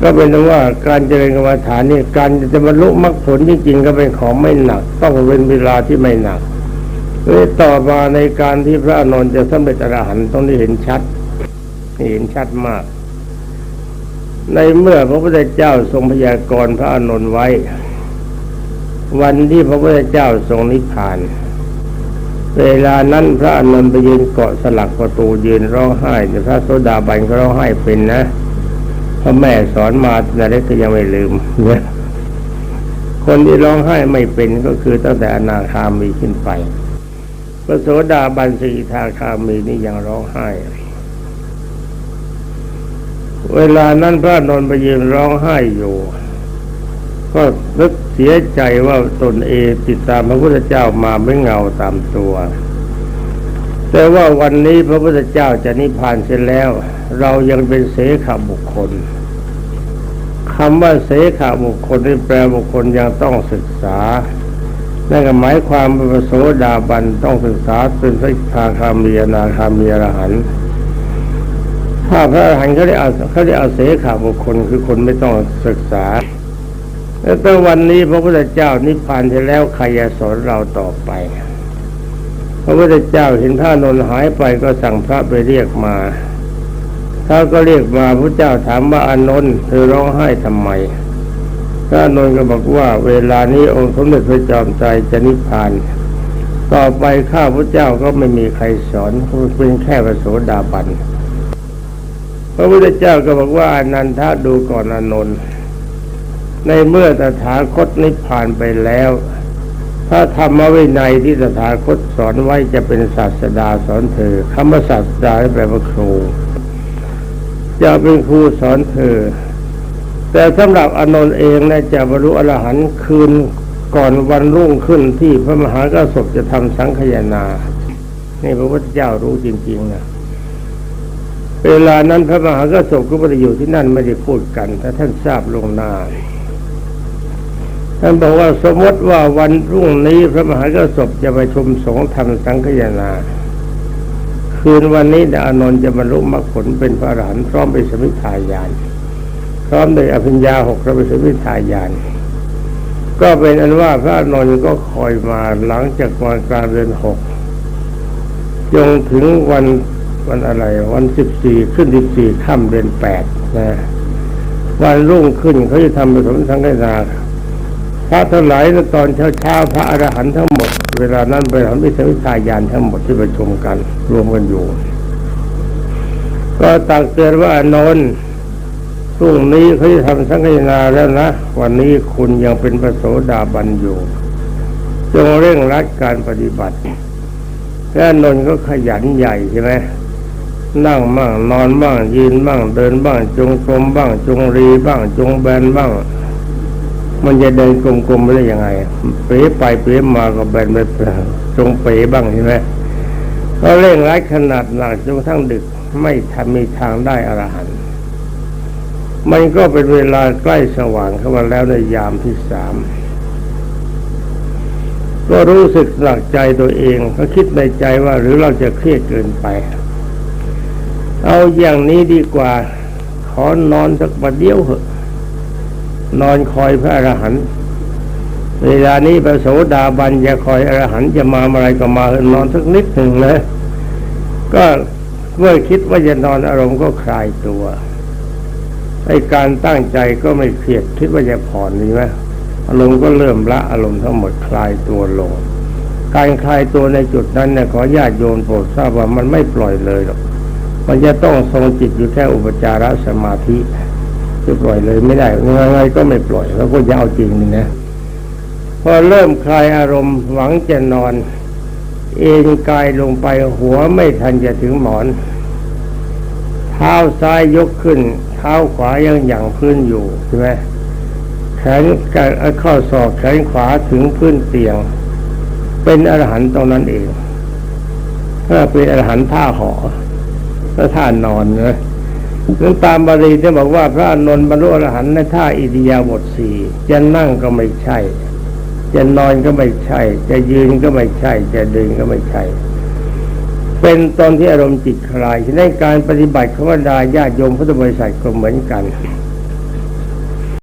ก็เป็นว่าการเจริญกรรมฐานนี่การจะบรรลุมรรคผลจริงๆก็เป็นของไม่หนัก ต้องเป็นเวลาที่ไม่หนักเลยต่อมาในการที่พระอนนท์จะสำเร็จอรหันต์ต้องได้เห็นชัดเห็นชัดมาก ในเมื่อพระพุทธเจ้าทรงพยากรณ์พระอานนท์ไว้ วันที่พระพุทธเจ้าทรงนิพพาน เวลานั้นพระอานนท์ไปยืนเกาะสลักประตูยืนร้องไห้แต่พระโสดาบันก็ร้องไห้เป็นนะ พราะแม่สอนมาแต่เล็กก็ยังไม่ลืมเนี่ยคนที่ร้องไห้ไม่เป็นก็คือตั้งแต่อนาคามีขึ้นไปพระโสดาบันสีทาคามีนี่ยังร้องไห้ เวลานั้นพระนนท์ไปยืนร้องไห้อยู่ ก็นึกเสียใจว่าตนเองติดตามพระพุทธเจ้ามาไม่เงาตามตัว แต่ว่าวันนี้พระพุทธเจ้าจะนิพพานเสร็จแล้ว เรายังเป็นเสขบุคคล คำว่าเสขาบุคคลนี่แปลบุคคลยังต้องศึกษานั่นก็หมายความเป็นพระโสดาบันต้องศึกษาเป็นพระทาคามีนาคามีอรหันถ้าพระอรหันต์เขาได้เอาเขาได้เอาเสขาบุคคลคือคนไม่ต้องศึกษาแล้วแต่วันนี้พระพุทธเจ้านิพพานเสร็จแล้วใครจะสอนเราต่อไป พระพุทธเจ้าเห็นพระนนหายไปก็สั่งพระไปเรียกมา ถ้าก็เรียกมาพระเจ้าถามว่าอานนท์เธอร้องไห้ทำไมพระอานนท์ก็บอกว่า เวลานี้องค์สมเด็จพระจอมไตรจะนิพพาน ต่อไปข้าพระเจ้าก็ไม่มีใครสอนเป็นแค่พระโสดาบันพระพุทธเจ้าก็บอกว่าอนันทาดูก่อนอานนท์ในเมื่อตถาคตนิพพานไปแล้ว ถ้าธรรมวินัยที่ตถาคตสอนไว้จะเป็นศาสดาสอนเธอคำว่าศาสดาแปลว่าครู จะเป็นครูสอนเธอ แต่สำหรับอนนท์เองนะจะบรรลุอรหันต์คืนก่อนวันรุ่งขึ้นที่พระมหากษัตริย์จะทำสังขยานานี่พระพุทธเจ้ารู้จริงๆนะเวลานั้นพระมหากษัตริย์ก็ไม่ได้อยู่ที่นั่นไม่ได้พูดกันแต่ท่านทราบลงหน้าท่านบอกว่าสมมติว่าวันรุ่งนี้พระมหากษัตริย์จะไปชมสงฆ์ทำสังฆยานา คืนวันนี้ดาอานนจะบรรลุมรรคผลเป็นพระอรหันต์พร้อมไปสมิทายาน พร้อมโดยอภิญญาหกระไปสมิทายาน ก็เป็นอันว่าพระอานนก็คอยมาหลังจากวันกลางเดือนหกจนถึงวันวันอะไร วันสิบสี่ขึ้นสิบสี่ค่ำเดือนแปดนะวันรุ่งขึ้นเขาจะทำผสมสังฆนา พระทั้งหลายตอนเช้าๆพระอรหันต์ทั้งหมด เวลานั้นเป็นหันวิสวิทายานทั้งหมดที่ประชุมกัน รวมกันอยู่ ก็ตักเตือนว่าอนนท์พรุ่งนี้เขาจะทำสังฆนาแล้วนะ วันนี้คุณยังเป็นพระโสดาบันอยู่จงเร่งรัดการปฏิบัติแล้วอานนก็ขยันใหญ่ใช่ไหมนั่งบ้างนอนบ้างยืนบ้างเดินบ้างจงกรมบ้างจงรีบ้างจงแบนบ้าง มันจะเดินกลมๆไปได้ยังไง เป๋ไปเป๋มาก็แบนไปเปล่าจงเป๋บ้างใช่ไหมก็เร่งรัดขนาดหนักจนทั่งดึกไม่ทำมีทางได้อรหันต์มันก็เป็นเวลาใกล้สว่างเข้ามาแล้วในยามที่สามก็รู้สึกหนักใจตัวเองก็คิดในใจว่าหรือเราจะเครียดเกินไป เอาอย่างนี้ดีกว่า ขอนอนสักประเดี๋ยวเถอะ นอนคอยพระอรหันต์เวลานี้พระโสดาบันจะคอยอรหันต์จะมาอะไรก็มาอนอนสักนิดหนึ่งนะก็เมื่อคิดว่าจะนอนอารมณ์ก็คลายตัวไอการตั้งใจก็ไม่เครียดคิดว่าจะผ่อนนี่ไหมอารมณ์ก็เริ่มละอารมณ์ทั้งหมดคลายตัวลง การคลายตัวในจุดนั้นเนี่ยขอญาติโยมโปรดทราบว่ามันไม่ปล่อยเลยหรอกมันจะต้องทรงจิตอยู่แค่อุปจารสมาธิ จะปล่อยเลยไม่ได้ยังไงก็ไม่ปล่อยแล้วก็จะเอาจริงนี่นะพอเริ่มคลายอารมณ์หวังจะนอน เอ็นกายลงไปหัวไม่ทันจะถึงหมอน เท้าซ้ายยกขึ้น เท้าขวายังหยั่งพื้นอยู่ใช่ไหมแขนกับข้อศอกแขนขวาถึงพื้นเตียง เป็นอรหันต์ตรงนั้นเองถ้าเป็นอรหันต์ท่าหอแล้วท่านอนเนะ หรือตามบาลีที่บอกว่าพระอนนท์บรรลุอรหันต์ในท่าอิริยาบถสี่จะนั่งก็ไม่ใช่ จะนอนก็ไม่ใช่ จะยืนก็ไม่ใช่ จะเดินก็ไม่ใช่ เป็นตอนที่อารมณ์จิตคลายฉะนั้นการปฏิบัติของบรรดาญาโยมพุทธบริษัทก็เหมือนกัน